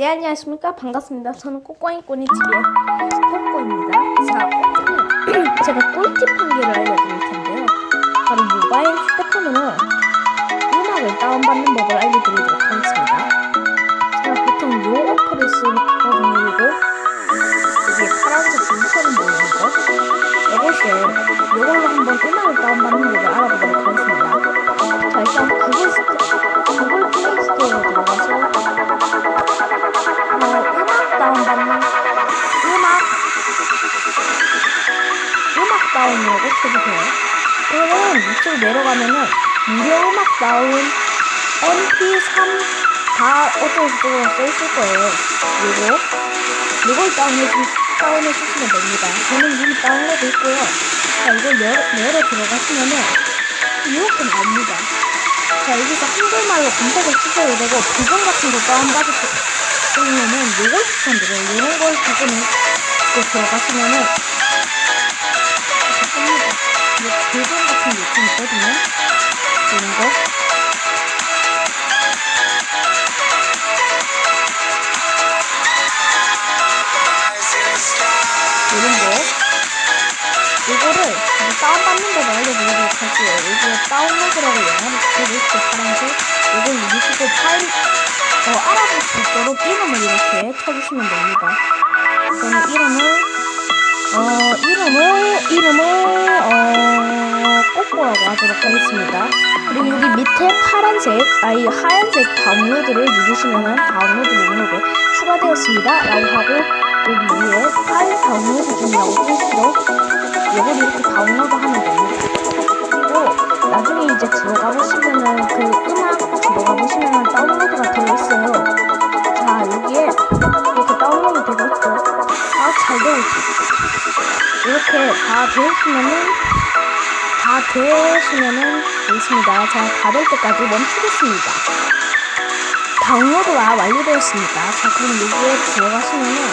네 안녕하십니까 반갑습니다. 저는 꼬꼬잉꼬니 TV의 꼬꼬입니다. 자 오늘 제가 꿀팁 한 개를 알려드릴 텐데요. 바로 모바일 휴대폰으로 음악을 다운받는 법을 알려드리도록 하겠습니다. 제가 보통 요 어플을 쓰거든요. 이거 이게 파란색 줄처럼 보이는 거 이것을 이걸로 한번 음악을 다운받는 법을 알아보도록 다운이라고 쳐주세요. 그러면 이쪽 내려가면은 무료 음악 다운 MP3 다 어쩌고저쩌고 써있을 거예요. 요거 요걸 다운해 주, 다운해 주시면 됩니다. 저는 이미 다운로드 했고요. 자 이걸 열어, 열어 들어가시면은 이렇게 나옵니다. 자 여기서 한글말로 검색을 치셔도 되고 부분 같은 거 다운받으시면은 요걸 추천드려요. 이런 걸 이렇게 들어가시면은 좀 있거든요. 이런 거. 이런 거. 이거를 다운받는 법을 알려드리도록 할게요. 여기에 다운로드라고 영어로 붙여져 있고 파란색. 이걸 누르시고 파일, 어, 알아볼 수 있도록 이름을 이렇게 쳐주시면 됩니다. 저는 이름을, 어, 이름을, 이름을, 어, 하도록 하겠습니다. 그리고 여기 밑에 파란색, 아니, 하얀색 다운로드를 누르시면은 다운로드 목록에 추가되었습니다. 라고 하고, 여기 위에 파일 다운로드 중이라고 뜨시고, 이걸 이렇게 다운로드 하면 됩니다. 그리고 나중에 이제 들어가 보시면은 그 음악 들어가 보시면은 다운로드가 되어 있어요. 자, 여기에 이렇게 다운로드 되고 있죠. 아, 잘 되어 있어. 이렇게 다 되었으면은 다 되시면은 되겠습니다. 자, 다 될 때까지 멈추겠습니다. 다운로드가 완료되었습니다. 자, 그럼 여기에 들어가시면은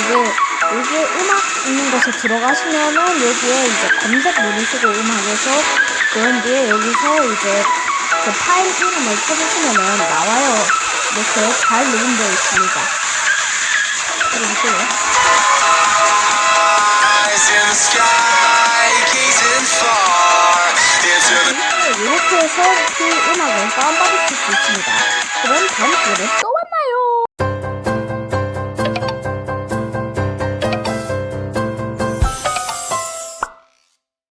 이제 여기에 음악 있는 곳에 들어가시면은 여기에 이제 검색 누르시고 음악에서 그런 뒤에 여기서 이제 그 파일 이름을 쳐주시면은 나와요. 이렇게 잘 녹음되어 있습니다. 그리고요. Eyes 다운받으실 수 있습니다. 그럼 다음 시간에 또